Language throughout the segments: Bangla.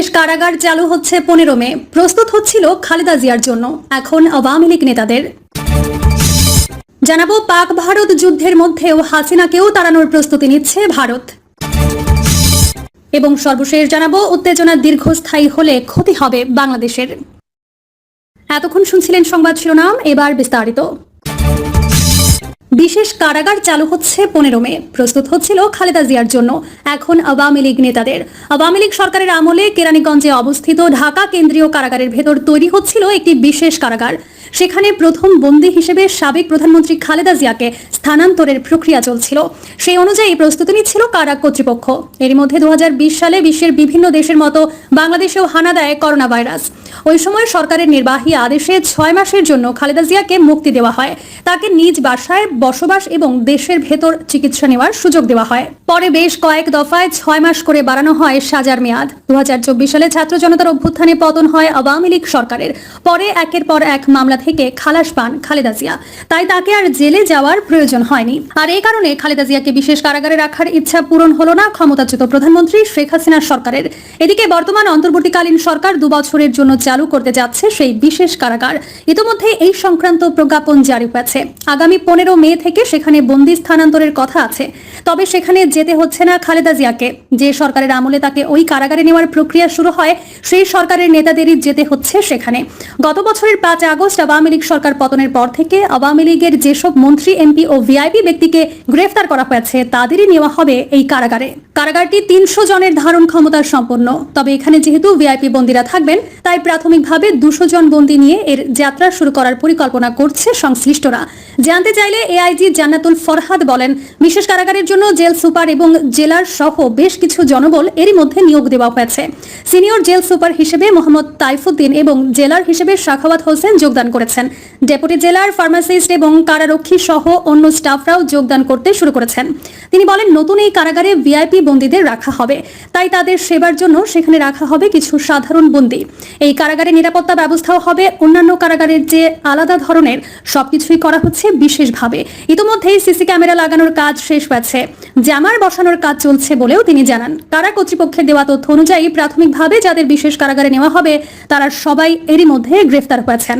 বিশেষ কারাগার চালু হচ্ছে পনেরো মে। প্রস্তুত হচ্ছিল খালেদা জিয়ার জন্য। এখন আওয়ামী লীগ নেতাদের। জানাব পাক ভারত যুদ্ধের মধ্যেও হাসিনাকেও তাড়ানোর প্রস্তুতি নিচ্ছে ভারত। এবং সর্বশেষ জানাব, উত্তেজনা দীর্ঘস্থায়ী হলে ক্ষতি হবে বাংলাদেশের। এতক্ষণ শুনছিলেন সংবাদ শিরোনাম, এবার বিস্তারিত। বিশেষ কারাগার চালু হচ্ছে পনেরো মে। প্রস্তুত হচ্ছিল খালেদা জিয়ার জন্য। এখন আওয়ামী লীগ নেতাদের। আওয়ামী লীগ সরকারের আমলে কেরানীগঞ্জে অবস্থিত ঢাকা কেন্দ্রীয় কারাগারের ভেতর তৈরি হচ্ছিল একটি বিশেষ কারাগার। সেখানে প্রথম বন্দী হিসেবে সাবেক প্রধানমন্ত্রী খালেদা জিয়াকে স্থানান্তরের প্রক্রিয়া চলছিল। সেই অনুযায়ী প্রস্তুতি নিচ্ছিল কারা কর্তৃপক্ষ। এর মধ্যে দু সালে বিশ্বের বিভিন্ন দেশের মতো বাংলাদেশেও হানা দেয় করোনা ভাইরাস। ওই সময় সরকারের নির্বাহী আদেশে ছয় মাসের জন্য খালেদা জিয়াকে মুক্তি দেওয়া হয়। তাকে নিজ বাসায় বসবাস এবং দেশের ভেতর চিকিৎসা নেওয়ার সুযোগ দেওয়া হয়। পরে বেশ কয়েক দফায় ছয় মাস করে বাড়ানো হয় সাজার মেয়াদ। দু হাজার চব্বিশ সালে ছাত্র জনতার অভ্যুত্থানে পতন হয় আওয়ামী লীগ সরকারের। পরে একের পর এক মামলা থেকে খালাস পান খালেদা জিয়া। তাই তাকে আর জেলে যাওয়ার প্রয়োজন হয়নি। আর এই কারণে খালেদা জিয়াকে বিশেষ কারাগারে রাখার ইচ্ছা পূরণ হলো না ক্ষমতাচ্যুত প্রধানমন্ত্রী শেখ হাসিনার সরকারের। এদিকে বর্তমান অন্তর্বর্তীকালীন সরকার দু বছরের জন্য চালু করতে যাচ্ছে সেই বিশেষ কারাগার। ইতোমধ্যে এই সংক্রান্ত প্রজ্ঞাপন জারি হয়েছে। আগামী পনেরো মে থেকে সেখানে বন্দি স্থানান্তরের কথা আছে। তবে সেখানে যেতে হচ্ছে না খালেদা জিয়াকে। যে সরকারের আমলে তাকে ওই কারাগারে নেওয়ার প্রক্রিয়া শুরু হয়, সেই সরকারের নেতাদেরই যেতে হচ্ছে সেখানে। গত বছরের পাঁচ আগস্ট আওয়ামী লীগ সরকার পতনের পর থেকে আওয়ামী লীগের যেসব মন্ত্রী, এমপি ও ভিআইপি ব্যক্তিকে গ্রেফতার করা হয়েছে, তাদেরই নেওয়া হবে এই কারাগারে। কারাগারটি তিনশো জনের ধারণ ক্ষমতার সম্পন্ন। তবে এখানে যেহেতু ভিআইপি বন্দীরা থাকবেন, তাই প্রাথমিকভাবে দুশো জন বন্দী নিয়ে এর যাত্রা শুরু করার পরিকল্পনা করছে সংশ্লিষ্টরা। জানতে চাইলে এআইজি জান্নাতুল ফরহাদ বলেন, বিশেষ কারাগারের জন্য জেল সুপার এবং জেলার সহ বেশ কিছু জনবল এরই মধ্যে নিয়োগ দেওয়া হয়েছে। সিনিয়র জেল সুপার হিসেবে মোহাম্মদ তাইফুদ্দিন এবং জেলার হিসেবে শাখাওয়াত হোসেন যোগদান করেছেন। ডেপুটি জেলার ফার্মাসিস্ট এবং কারারক্ষী সহ অন্য স্টাফরাও যোগদান করতে শুরু করেছেন। তিনি বলেন, নতুন এই কারাগারে ভিআইপি বন্দীদের রাখা হবে। তাই তাদের সেবার জন্য সেখানে রাখা হবে কিছু সাধারণ বন্দী। এই কারাগারে নিরাপত্তা ব্যবস্থাও হবে। অন্যান্য কারাগারের যে আলাদা ধরনের সবকিছুই করা হচ্ছে বিশেষভাবে। ইতোমধ্যেই সিসি ক্যামেরা লাগানোর কাজ শেষ হয়েছে। জামার বসানোর কাজ চলছে বলেও তিনি জানান। কারা কর্তৃপক্ষের দেওয়া তথ্য অনুযায়ী প্রাথমিকভাবে যাদের বিশেষ কারাগারে নেওয়া হবে, তারা সবাই এরই মধ্যে গ্রেফতার হয়েছেন।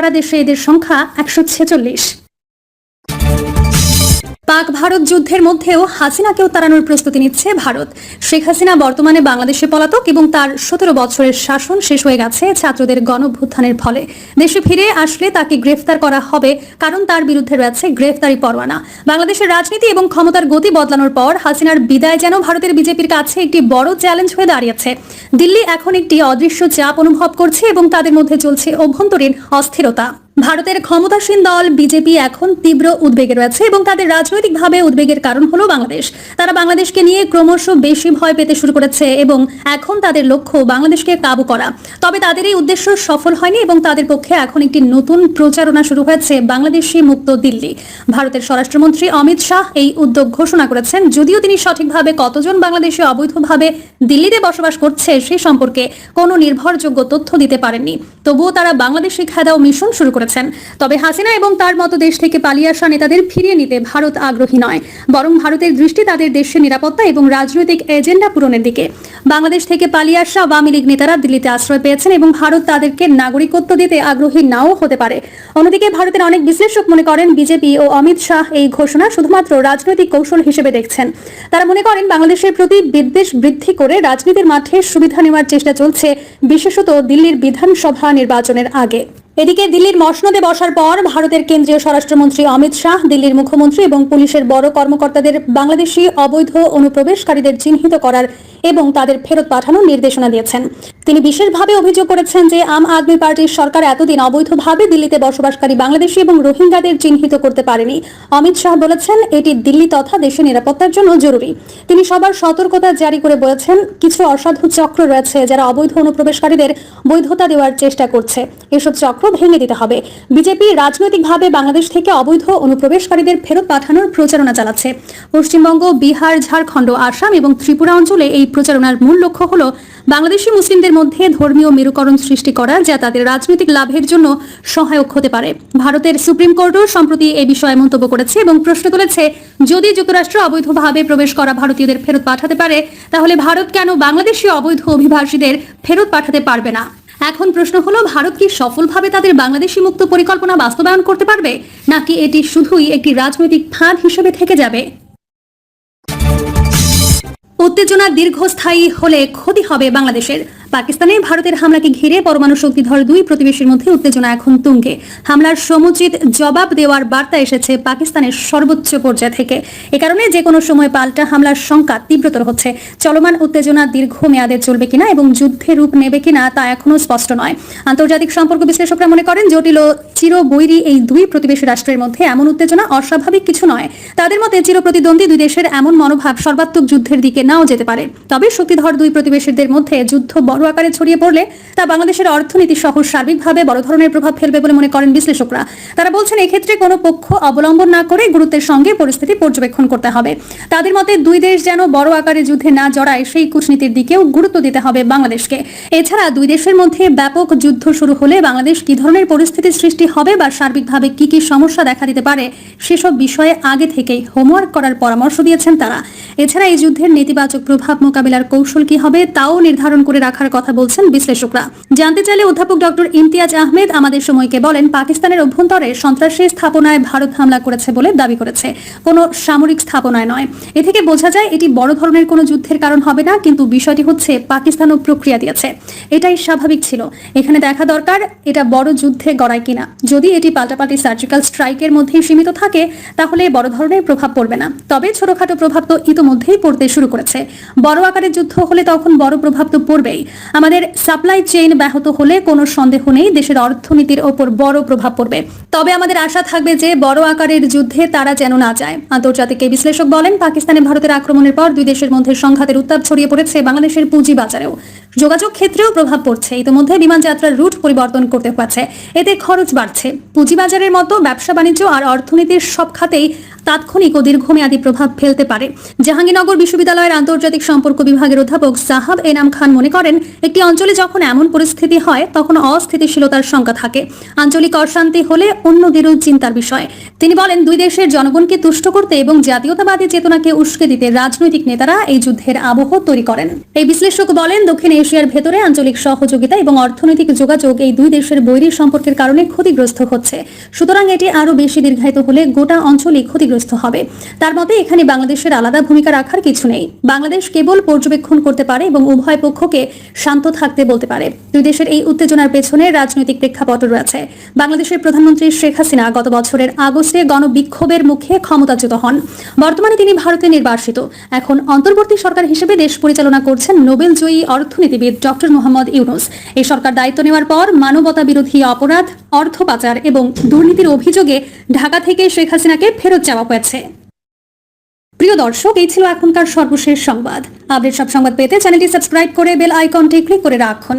সারা দেশে এদের সংখ্যা একশো ছেচল্লিশ। পাক ভারত যুদ্ধের মধ্যেও হাসিনাকেও তাড়ানোর প্রস্তুতি নিচ্ছে ভারত। শেখ হাসিনা বর্তমানে বাংলাদেশে পলাতক এবং তার সতেরো বছরের শাসন শেষ হয়ে গেছে ছাত্রদের গণভ্যুত্থানের ফলে। দেশে ফিরে আসলে তাকে গ্রেফতার করা হবে কারণ তার বিরুদ্ধে রয়েছে গ্রেফতারি পরোয়ানা। বাংলাদেশের রাজনীতি এবং ক্ষমতার গতি বদলানোর পর হাসিনার বিদায় যেন ভারতের বিজেপির কাছে একটি বড় চ্যালেঞ্জ হয়ে দাঁড়িয়েছে। দিল্লি এখন একটি অদৃশ্য চাপ অনুভব করছে এবং তাদের মধ্যে চলছে অভ্যন্তরীণ অস্থিরতা। ভারতের ক্ষমতাসীন দল বিজেপি এখন তীব্র উদ্বেগে রয়েছে এবং তাদের রাজনৈতিকভাবে উদ্বেগের কারণ হলো বাংলাদেশ। তারা বাংলাদেশকে নিয়ে ক্রমশ বেশি ভয় পেতে শুরু করেছে এবং এখন তাদের লক্ষ্য বাংলাদেশকে কাবু করা। তবে তাদের এই উদ্দেশ্য সফল হয়নি এবং তাদের পক্ষে এখন একটি নতুন প্রচারণা শুরু হয়েছে বাংলাদেশি মুক্ত দিল্লি। ভারতের স্বরাষ্ট্রমন্ত্রী অমিত শাহ এই উদ্যোগ ঘোষণা করেছেন। যদিও তিনি সঠিকভাবে কতজন বাংলাদেশে অবৈধভাবে দিল্লিতে বসবাস করছে সে সম্পর্কে কোনো নির্ভরযোগ্য তথ্য দিতে পারেননি। তবুও তারা বাংলাদেশি খেদাও মিশন শুরু করেছেন। তবে হাসিনা এবং তার মতো দেশ থেকে পালিয়ে আসা নেতাদের ফিরিয়ে নিতে ভারত আগ্রহী নয়, বরং ভারতের দৃষ্টি তাদের দেশের নিরাপত্তা এবং রাজনৈতিক এজেন্ডা পূরণের দিকে। বাংলাদেশ থেকে পালিয়ে আসা আওয়ামী লীগ নেতারা দিল্লিতে আশ্রয় পেয়েছেন এবং ভারত তাদেরকে নাগরিকত্ব দিতে আগ্রহী নাও হতে পারে। অন্যদিকে ভারতের অনেক বিশ্লেষক মনে করেন, বিজেপি ও অমিত শাহ এই ঘোষণা শুধুমাত্র রাজনৈতিক কৌশল হিসেবে দেখছেন। তারা মনে করেন, বাংলাদেশের প্রতি বিদ্বেষ বৃদ্ধি করে রাজনীতির মাঠে সুবিধা নেওয়ার চেষ্টা চলছে, বিশেষত দিল্লির বিধানসভা নির্বাচনের আগে। এদিকে দিল্লির মসনদে বসার পর ভারতের কেন্দ্রীয় স্বরাষ্ট্রমন্ত্রী অমিত শাহ, দিল্লির মুখ্যমন্ত্রী এবং পুলিশের বড় কর্মকর্তাদের বাংলাদেশি অবৈধ অনুপ্রবেশকারীদের চিহ্নিত করার এবং তাদের ফেরত পাঠানোর নির্দেশনা দিয়েছেন। তিনি বিশেষভাবে অভিযোগ করেছেন যে আম আদমি পার্টির সরকার এতদিন অবৈধভাবে দিল্লিতে বসবাসকারী বাংলাদেশি এবং রোহিঙ্গাদের চিহ্নিত করতে পারেনি। অমিত শাহ বলেছেন, এটি দিল্লি তথা দেশের নিরাপত্তার জন্য জরুরি। তিনি সবার সতর্কতা জারি করে বলেছেন, কিছু অসাধু চক্র রয়েছে যারা অবৈধ অনুপ্রবেশকারীদের বৈধতা দেওয়ার চেষ্টা করছে। এসব চক্র ভেঙে দিতে হবে। বিজেপি রাজনৈতিকভাবে বাংলাদেশ থেকে অবৈধ অনুপ্রবেশকারীদের ফেরত পাঠানোর প্রচারণা চালাচ্ছে। পশ্চিমবঙ্গ, বিহার, ঝাড়খণ্ড, আসাম এবং ত্রিপুরা অঞ্চলে এই প্রচারণার মূল লক্ষ্য হল বাংলাদেশি মুসলিমদের মধ্যে ধর্মীয় মেরুকরণ সৃষ্টি করা, যা তাদের রাজনৈতিক লাভের জন্য সহায়ক হতে পারে। ভারতের সুপ্রিম কোর্টও সম্প্রতি এ বিষয়ে মন্তব্য করেছে এবং প্রশ্ন তুলেছে, যদি যুক্তরাষ্ট্র অবৈধভাবে প্রবেশ করা ভারতীয়দের ফেরত পাঠাতে পারে, তাহলে ভারত কেন বাংলাদেশি অবৈধ অভিবাসীদের ফেরত পাঠাতে পারবে না? এখন প্রশ্ন হলো, ভারত কি সফলভাবে তাদের বাংলাদেশি মুক্ত পরিকল্পনা বাস্তবায়ন করতে পারবে? নাকি এটি শুধুই একটি রাজনৈতিক ফাঁদ হিসেবে থেকে যাবে? উত্তেজনা দীর্ঘস্থায়ী হলে ক্ষতি হবে বাংলাদেশের পাকিস্তানে ভারতের হামলাকে ঘিরে পরমাণু শক্তিধর দুই প্রতিবেশীর মধ্যে উত্তেজনা এখন তুঙ্গে। হামলার সমুচিত জবাব দেওয়ার বার্তা এসেছে পাকিস্তানের সর্বোচ্চ পর্যায় থেকে। এ কারণে যে কোনো সময় পাল্টা হামলার শঙ্কা তীব্রতর হচ্ছে। চলমান উত্তেজনা দীর্ঘ মেয়াদে চলবে কিনা এবং যুদ্ধে রূপ নেবে কিনা তা এখনও স্পষ্ট নয়। আন্তর্জাতিক সম্পর্ক বিশ্লেষকরা মনে করেন, জটিল ও চিরবৈরী এই দুই প্রতিবেশী রাষ্ট্রের মধ্যে এমন উত্তেজনা অস্বাভাবিক কিছু নয়। তাদের মতে চিরপ্রতিদ্বন্দ্বী দুই দেশের এমন মনোভাব সর্বাত্মক যুদ্ধের দিকে নাও যেতে পারে। তবে শক্তিধর দুই প্রতিবেশীদের মধ্যে যুদ্ধ বড় আকারে ছড়িয়ে পড়লে তা বাংলাদেশের অর্থনীতি সহ সার্বিকভাবে বড় ধরনের প্রভাব ফেলবে বলে মনে করেন বিশ্লেষকরা। তারা বলছেন, এক্ষেত্রে কোনো পক্ষ অবলম্বন না করে গুরুত্বের সঙ্গে পরিস্থিতি পর্যবেক্ষণ করতে হবে। তাদের মতে, দুই দেশ যেন বড় আকারে যুদ্ধে না জড়ায়, সেই কূটনীতির দিকেও গুরুত্ব দিতে হবে বাংলাদেশকে। এছাড়া দুই দেশের মধ্যে ব্যাপক যুদ্ধ শুরু হলে বাংলাদেশ কি ধরনের পরিস্থিতির সৃষ্টি হবে বা সার্বিকভাবে কি কি সমস্যা দেখা দিতে পারে, সেসব বিষয়ে আগে থেকেই হোমওয়ার্ক করার পরামর্শ দিয়েছেন তারা। এছাড়া এই যুদ্ধের নেতিবাচক প্রভাব মোকাবিলার কৌশল কি হবে, তাও নির্ধারণ করে রাখার কথা বলছেন বিশ্লেষকরা। জানতে চাইলে অধ্যাপক ডক্টর ইমতিয়াজ আহমেদ আমাদের সময়কে বলেন, পাকিস্তানের অভ্যন্তরে সন্ত্রাসী স্থাপনায় ভারত হামলা করেছে বলে দাবি করেছে। কোনো সামরিক স্থাপনায় নয়। এ থেকে বোঝা যায়, এটি বড় ধরনের কোনো যুদ্ধের কারণ হবে না, কিন্তু বিষয়টি হচ্ছে পাকিস্তানও প্রক্রিয়া দিয়েছে। এটাই স্বাভাবিক ছিল। এখানে দেখা দরকার, এটা বড় যুদ্ধে গড়ায় কিনা। যদি এটি পাল্টাপাল্টি সার্জিক্যাল স্ট্রাইকের মধ্যেই সীমিত থাকে, তাহলে বড় ধরনের প্রভাব পড়বে না। তবে ছোটখাটো প্রভাব তো ইতোমধ্যেই পড়তে শুরু করেছে। বড় আকারের যুদ্ধ হলে তখন বড় প্রভাব তো পড়বেই। আমাদের সাপ্লাই চেইন ব্যাহত হলে কোনো সন্দেহ নেই, দেশের অর্থনীতির ওপর বড় প্রভাব পড়বে। তবে আমাদের আশা থাকবে যে বড় আকারের যুদ্ধে তারা যেন না যায়। আন্তর্জাতিক এই বিশ্লেষক বলেন, পাকিস্তানে ভারতের আক্রমণের পর দুই দেশের মধ্যে সংঘাতের উত্তাপ ছড়িয়ে পড়েছে বাংলাদেশের পুঁজি বাজারেও যোগাযোগ ক্ষেত্রেও প্রভাব পড়ছে। ইতিমধ্যে বিমান যাত্রার রুট পরিবর্তন করতে পারছে এতে খরচ বাড়ছে। পুঁজিবাজারের মতো ব্যবসা বাণিজ্য আর অর্থনীতির সব খাতেই তাৎক্ষণিক ও দীর্ঘমেয়াদী প্রভাব ফেলতে পারে। জাহাঙ্গীরনগর বিশ্ববিদ্যালয়ের আন্তর্জাতিক সম্পর্ক বিভাগের অধ্যাপক সাহাব এনাম খান মনে করেন, একটি অঞ্চলে যখন এমন পরিস্থিতি হয়, তখন অস্থিতিশীলতার শঙ্কা থাকে। আঞ্চলিক অশান্তি হলে অন্যদেরও চিন্তার বিষয়। তিনি বলেন, দুই দেশের জনগণকে তুষ্ট করতে এবং জাতীয়তাবাদী চেতনাকে উস্কে দিতে রাজনৈতিক নেতারা এই যুদ্ধের আবহ তৈরি করেন। এই বিশ্লেষক বলেন, দক্ষিণ এশিয়ার ভেতরে আঞ্চলিক সহযোগিতা এবং অর্থনৈতিক যোগাযোগ এই দুই দেশের বৈরী সম্পর্কের কারণে ক্ষতিগ্রস্ত হচ্ছে। সুতরাং এটি আরও বেশি দীর্ঘায়িত হলে গোটা অঞ্চলই ক্ষতিগ্রস্ত হবে। তার মতে, এখানে বাংলাদেশের আলাদা ভূমিকা রাখার কিছু নেই। বাংলাদেশ কেবল পর্যবেক্ষণ করতে পারে এবং উভয় পক্ষকে শান্ত থাকতে বলতে পারে। দুই দেশের এই উত্তেজনার পেছনে রাজনৈতিক প্রেক্ষাপট রয়েছে। বাংলাদেশের প্রধানমন্ত্রী শেখ হাসিনা গত বছরের আগস্টে গণবিক্ষোভের মুখে ক্ষমতাচ্যুত হন। বর্তমানে তিনি ভারতে নির্বাসিত। এখন অন্তর্বর্তী সরকার হিসেবে দেশ পরিচালনা করছেন নোবেল জয়ী অর্থনীতিবিদ ডক্টর মোহাম্মদ ইউনুস। এই সরকার দায়িত্ব নেওয়ার পর মানবতা বিরোধী অপরাধ অর্থ পাচার এবং দুর্নীতির অভিযোগে ঢাকা থেকে শেখ হাসিনাকে ফেরত যাওয়া হয়েছে। প্রিয় দর্শক, এই ছিল এখনকার সর্বশেষ সংবাদ। আপডেট সব সংবাদ পেতে চ্যানেলটি সাবস্ক্রাইব করে বেল আইকনটি ক্লিক করে রাখুন।